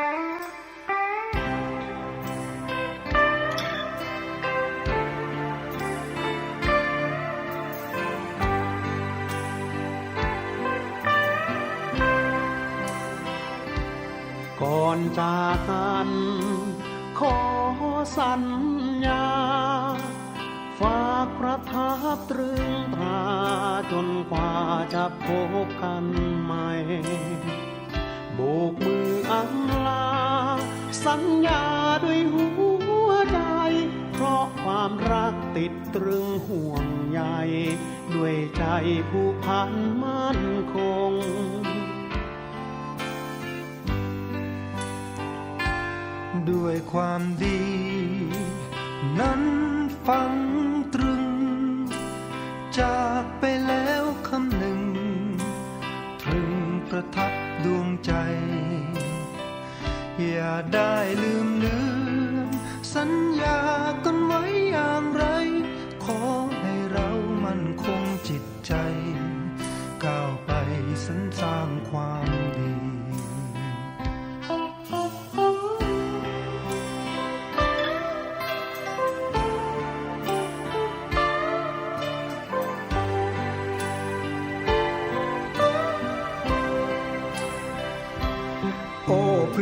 ก่อนจากกันขอสัญญา ฝากประทับตรึงตราจนกว่าจะพบกันใหม่ บกมืออำลา สัญญาด้วยหัวใจ เพราะความรักติดตรึงห่วงใยด้วยใจผู้พันมั่นคงด้วยความดี นั้นฟังตรึง จากไปแล้วคำหนึ่งตรึง ประทับดวงใจ อย่าได้ลืมเลือนสัญญากันไว้อย่างไร ขอให้เรามันคงจิตใจ ก้าวไปสรรสร้างความ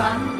ใ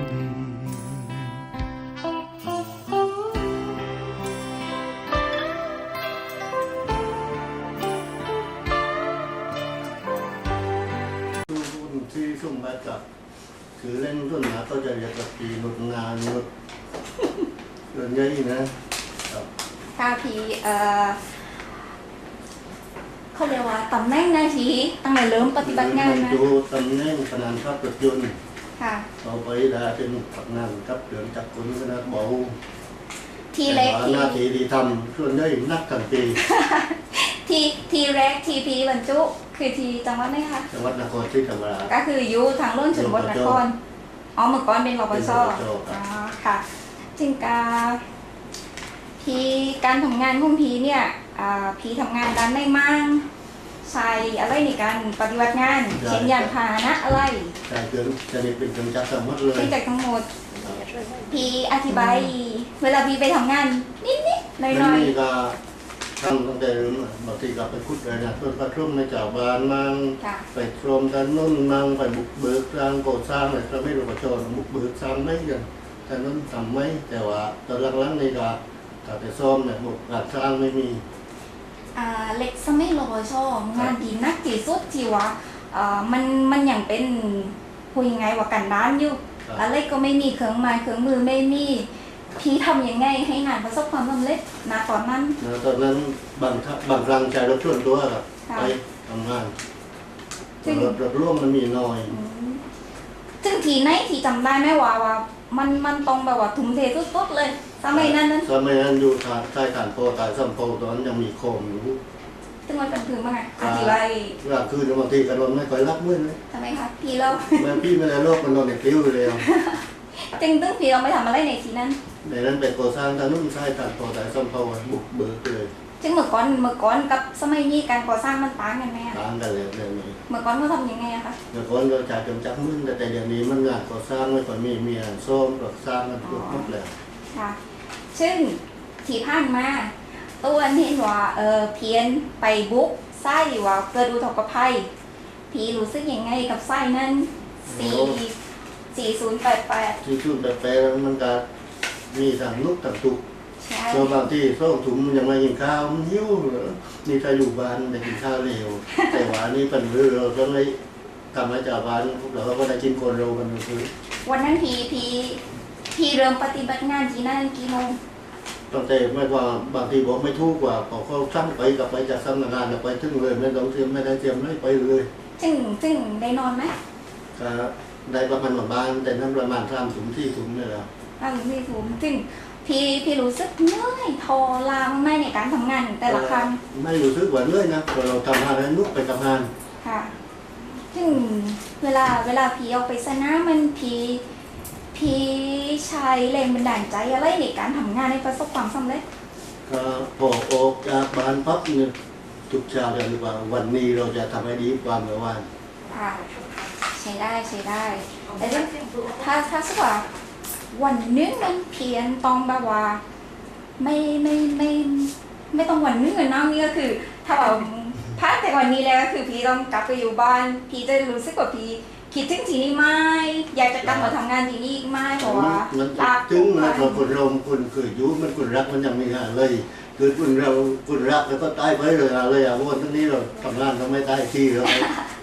ดีรุ่นที่สุ่มมาจับคือเล่นรุ่นหนาก็จะเรียกว่าปีหนุดงานหนุดเดินย่อยนะครับถ้าพีเอ่อเขาเรียกว่าตำแหน่งหน้าที่ตั้งแต่เริ่มปฏิบัติงานนะดูตำแหน่งพนันขับรถยนต์ค่ะต่อไปได้เป็นผักนันกับเดือนจักรคนคณะเบาทีเล็กแต่ว่าทีหน้าที่ที่ทำส่วนใหญ่นักทั้งปี ทีทีแรกทีพีบรรจุ คือทีจังหวัดไหนคะ จังหวัดนครศรีธรรมราช ก็คืออยู่ทางรุ่นชนบทนคร อ๋อเมื่อก่อนเป็นรปเป็นชรปชครับ อ๋อค่ะจึงกาพีการทำงานของพีเนี่ยอ่าพีทำงานด้านได้มั่งใช้อะไรในการปฏิบัติงาน เช่นยานพาหนะอะไรแต่เกินจะนี่เป็นเครื่องจักรทั้งหมดเลยที่จากทั้งหมด พีอธิบาย เวลาพีไปทำงานนิดๆหไม่น่อยมีก็ ทำตั้งแต่เริ่มบางทีก็ไปคุดเลยนะต้นกระทุ่มในเจ้าบ้านมั่งๆค่ะไปโครมกันนุ่นมั่งไปบุกเบิกสร้างก่อสร้างอะไรก็ไม่รู้ประชนบุกเบิกสร้างไม่กันแต่นั้นทำไม่แต่ว่าตอนหลังๆนี่ก็ถ้าไปซ่อมเนี่ยบุกการสร้างไม่มีอ่าเล็กสมัยรปชงานดีนักที่สุดที่ว่าอ่ามันมันอย่างเป็นพูดยังไงว่ากันด้านอยู่ครับอะไรก็ไม่มีเครื่องไม้เครื่องมือไม่มี พี่ทำยังไงให้งานประสบความสำเร็จณตอนนั้นแล้วตอนนั้นบางครั้งบางครั้งใช้รถส่วนตัวครับค่ะไปทำงานจริง รถรถร่วมมันมีน้อยอืมซึ่งทีไหนที่จำได้ไหมว่าว่า มันมันตรงแบบว่าทุ่มเทสุดๆเลยสมัยนั้นนั้นสมัยนั้นอยู่ทางใต้ฐานโพตายสัมโพตอนนั้นยังมีโคมอยู่ซึ่งมันเป็นคือว่าไงออ่าธิบายเวลาคืนบางทีกันนอนไม่ค่อยรับมื้อเลยทำไมคะพี่เราแม่พี่ไม่ได้โรคมันนอนในคิ้วอยู่แล้วจึงตึ้งพี่เราไม่ทำอะไรในทีนั้น ในนั้นไปก่อสร้างทางนู้นใต้ฐานโพตายสัมโพบุกเบิกเลยซึ่งเมื่อก่อนเมื่อก่อนกับสมัยนี้การก่อสร้างมันต่างกันไหมอะตามกันเลยเดี๋ยวนี้เมื่อก่อนเขาทำยังไงอะคะเมื่อก่อนเราจ่ายกำจักมึนแต่แต่เดี๋ยวนี้มันงานก่อสร้างไม่ค่อยมีมีงานซ่อมก่อสร้างมันทุกหมดแล้วค่ะ ซึ่งที่ผ่านมาตัวเห็นว่าเออเพียนไปบุกไส้ว่าเกิดอุทกภัยพี่รู้สึกยังไงกับไส้นั้นสี่สี่ศูนย์แปดแปดที่ชุดแบบแปลมันก็ มีทางลุกทางทุกใช่ตัวบางที่โซ่ถุงมันยังไม่กินข้าวมันหิวเหรอนี่ถ้าอยู่บ้านได้กินข้าวเร็ว แต่ว่านี่เป็นเรื่องเราต้องได้ทำให้เจ้าบ้านพวกเราก็ได้กินคนเรากันคือ วันนั้นพี่พี่พี่เริ่มปฏิบัติงานที่นั่นกี่โมงตั้งแต่ไม่ว่าบางทีบอกไม่ถูกว่าพอเขาสั่งไปกับไปจากสำนักงานน่ะไปถึงเลยไม่ต้องเตรียมไม่ได้เตรียมเลยไปเลยซึ่งซึ่งได้นอนไหมก็ได้ประมาณประมาณแต่นั้นประมาณสามถุงที่ถุงนี่แหละ อ้าวพี่ถูกซึ่งพี่พี่รู้สึกเหนื่อยทอลามากในการทำงานแต่ละครั้งไม่รู้สึกว่าเหนื่อยนะพอเราทำงานแล้วนุกไปทำงานค่ะ ซึ่งเวลาเวลาพี่ออกไปสนามมันพี่พี่ใช้แรงบันดาลใจอะไรในการทำงานให้ประสบความสำเร็จก็พอออกจากบ้านปั๊บเนี่ยทุกเช้าเลยว่าวันนี้เราจะทำให้ดีกว่าเมื่อวาน ค่ะใช้ได้ใช้ได้แต่ถ้าถ้าถ้าสักว่า วันนึงมันเพียนต้องแบบว่า ไม่ไม่ไม่ไม่ต้องวันนึงอะเน้องนี่ก็คือ ถ้าแบบพลาดแต่วันนี้แล้วก็คือพี่ต้องกลับไปอยู่บ้าน พี่จะรู้สึกว่าพี่คิดถึงที่นี่ไหมอยากจะกลับมาทำงานที่นี่อีกไหมเพราะว่ามันลาถึงนะทุเราคนเราคนเคยอยู่มันคนรักมันยังมีอะไรเลย คือคนเราคนรักแล้วก็ตายไปเลยอะไรอะเพราะว่าทั้งนี้เราทำงานทำไม่ตายที่เรา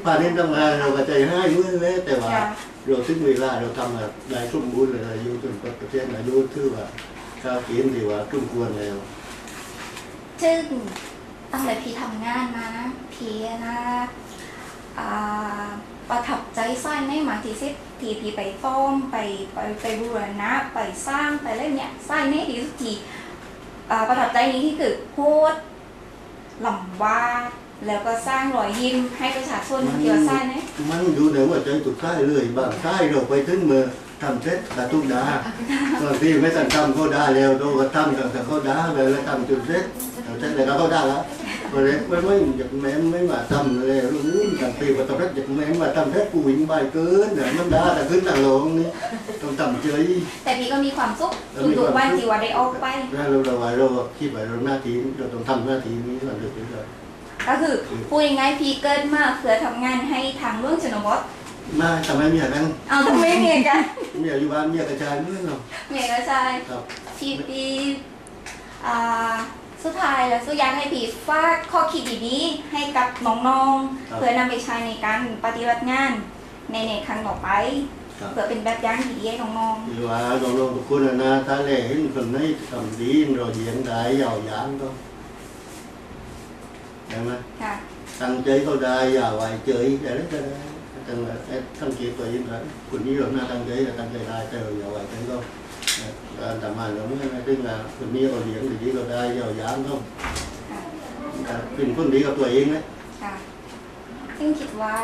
ป่านนี้ทำงานเราก็ใจให้เมื่อเลยแต่ว่า เราถึงเวลาเราทำแบบได้สมบูรณ์เลยอายุจนประเทศอายุถือว่าข้าวกินที่ว่าทุ่มควรแล้วซึ่งตั้งแต่พี่ทำงานมานะพี่นะประทับใจสร้างในมาที่สุดที่พี่ไปต้อมไปไปไปบูรณะไปสร้างไปอะไรเนี่ยสร้างในที่สุดที่ประทับใจนี้ที่คือโคตรลำบาก แล้วก็สร้างรอยยิ้มให้ประชาชนเกี่ยวสร้างเนี่ยมันอยู่ในหัวใจทุกท่ายเลยบางท่ายเราไปถึงเมื่อทำเสร็จแต่ทุกดาบางทีไม่ทันทำก็ได้แล้วโตก็ทำแต่แต่ก็ได้เลยแล้วทำจนเสร็จเสร็จแล้วก็ได้แล้วก็เลยไม่ไม่อยากแม่ไม่มาทำเลยรู้อย่างปีว่าตอนแรกอยากแม่มาทำเสร็จกูวิ่งไปเกินเนี่ยมันได้แต่ขึ้นทางลงนี่ต้องทำเฉยแต่พี่ก็มีความสุขเออมีทุกความสุขๆวันที่ว่าได้ออกไปแล้วเราเราเราคิดว่าเราหน้าที่เราต้องทำหน้าที่นี้เราเดือดร้อน ก็คือพูดง่ายๆพี่เกิดมาเพื่อทำงานให้ทางเรื่องชนบทมาทำไมเมียกันเอาทำไมเมียกันเมียอยู่บ้านเมียกระจายเมื่อเนาะเมียก็ใช่ครับพี่ปีอ่าสุดท้ายแล้วสุดอยากให้พี่ฝากข้อคิดดีๆให้กับน้องๆเพื่อนำไปใช้ในการปฏิบัติงานในในครั้งต่อไปครับเพื่อเป็นแบบอย่างที่ดีให้น้องคือว่าเราลงทุกคนนะถ้าแลเห็นคนนี้ทำดีเราเยียงได้ยาวยางก็ ใช่ไหมๆค่ะตั้งใจก็ได้อย่าไว้เฉยแต่แล้วจะได้ตั้งตั้งเกียรตัวเองนะคนนี้เราหน้าตั้งใจตั้งใจได้แต่เราอย่าไว้ใจก็การทำงานเราเมื่อไม่ถึงอะคนนี้เราเลี้ยงดีๆเราได้ยาวยางเขาค่ะอะเป็นคนดีกับตัวเองนะค่ะซึ่งคิดว่า